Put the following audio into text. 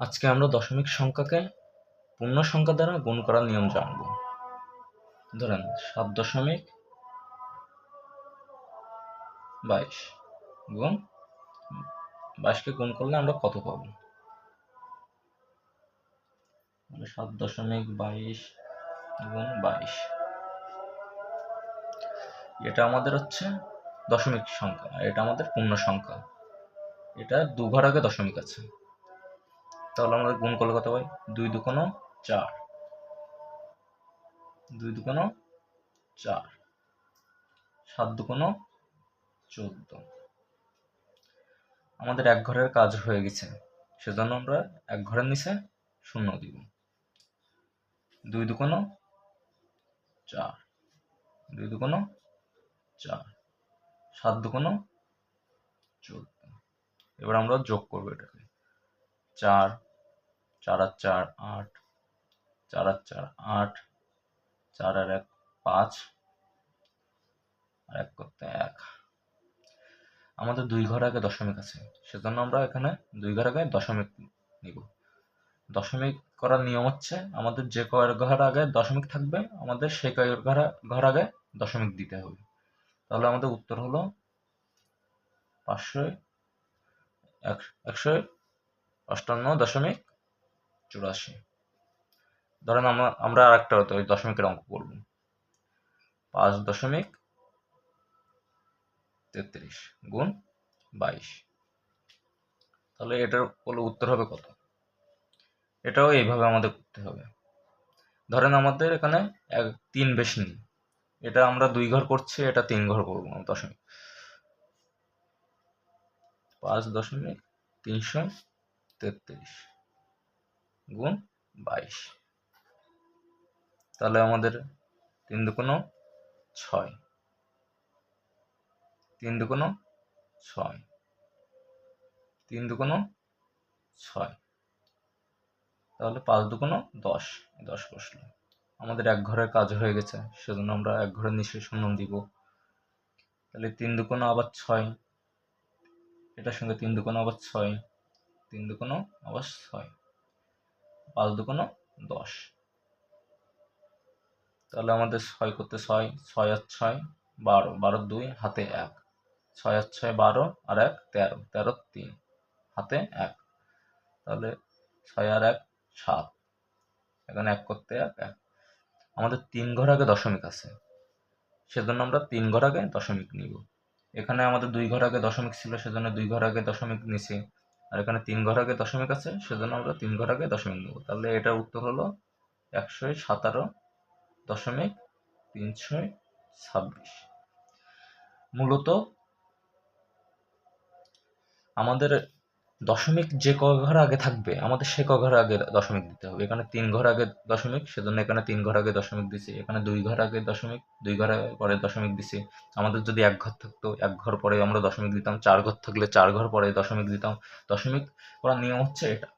আজকে আমরা দশমিক সংখ্যাকে পূর্ণ সংখ্যা দ্বারা গুণ করার নিয়ম জানব। ধরেন সাত দশমিক বাইশ গুণ বাইশকে গুণ করলে আমরা কত পাবো? সাত দশমিক বাইশ গুণ বাইশ। এটা আমাদের হচ্ছে দশমিক সংখ্যা, এটা আমাদের পূর্ণ সংখ্যা। এটা দু ঘর আগে দশমিক আছে। তাহলে আমরা গুণ করলে কত পাই? দুই দুকোনো চার। দুই দুকোনো চার। সাত দুকোনো চোদ্দ। আমাদের এক ঘরের কাজ হয়ে গেছে। সেজন্য আমরা এক ঘরের নিচে শূন্য দিব। দুই দুকোনো চার। দুই দুকোনো চার। সাত দুকোনো চোদ্দ। এবার আমরা যোগ করব এটাকে। চার চার আর চার, আট। চার আর চার, আট। চার আর এক, পাঁচ। আর এক করতে এক। আমাদের দুই ঘর আগে দশমিক আছে। সেজন্য আমরা এখানে দুই ঘর আগে দশমিক নিব। দশমিক করার নিয়ম হচ্ছে আমাদের যে কয়ের ঘর আগে দশমিক থাকবে, আমাদের সেই কয়ের ঘর ঘর আগে দশমিক দিতে হবে। তাহলে আমাদের উত্তর হলো পাঁচশো একশো অষ্টান্ন দশমিক চুরাশি। ধরেন আমরা আর একটা ওই দশমিকের অঙ্ক করব। পাঁচ দশমিক তেত্রিশ গুণ বাইশ। তাহলে এটার বলে উত্তর হবে কত? এটাও এইভাবে আমাদের করতে হবে। ধরেন আমাদের এখানে এক, তিন বেশি নেই। এটা আমরা দুই ঘর করছি, এটা তিন ঘর করব দশমিক। পাঁচ দশমিক তিনশো তেত্রিশ। গুণ বাইশ। তাহলে আমাদের তিন দুকোনো ছয়। তিন দুকোনো ছয়। তিন দুকোনো ছয়। তাহলে পাঁচ দুকোনো দশ। দশ বসল। আমাদের এক ঘরের কাজ হয়ে গেছে, সেজন্য আমরা এক ঘরের নিচে শূন্য দিব। তাহলে তিন দুকোনো আবার ছয়। এটার সঙ্গে তিন দুকোনো আবার ছয়। তিন দুকোনো আবার ছয়। পাঁচ দুকোনো দশ। তাহলে আমাদের ছয় করতে ছয় ছয় আর ছয়, বারো। বারো দুই, হাতে এক। ছয় আর ছয়, বারো আর এক, তেরো। তেরো তিন, হাতে এক। তাহলে ছয় আর এক, সাত। এখানে এক করতে এক এক। আমাদের তিন ঘর আগে দশমিক আছে। সেজন্য আমরা তিন ঘর আগে দশমিক নিব। এখানে আমাদের দুই ঘর আগে দশমিক ছিল, সেজন্য দুই ঘর আগে দশমিক নিছি। আর এখানে তিন ঘর আগে দশমিক আছে, সেজন্য আমরা তিন ঘর আগে দশমিক নেব। তাহলে এটার উত্তর হলো একশো সাতারো দশমিক তিনশো ছাব্বিশ। মূলত আমাদের দশমিক যে ক ঘর আগে থাকবে, আমাদের সে ক ঘর আগে দশমিক দিতে হবে। এখানে তিন ঘর আগে দশমিক, সেজন্য এখানে তিন ঘর আগে দশমিক দিছি। এখানে দুই ঘর আগে দশমিক, দুই ঘর পরে দশমিক দিছি। আমাদের যদি এক ঘর থাকতো, এক ঘর পরে আমরা দশমিক দিতাম, চার ঘর থাকলে চার ঘর পরে দশমিক দিতাম। দশমিক করার নিয়ম হচ্ছে এটা।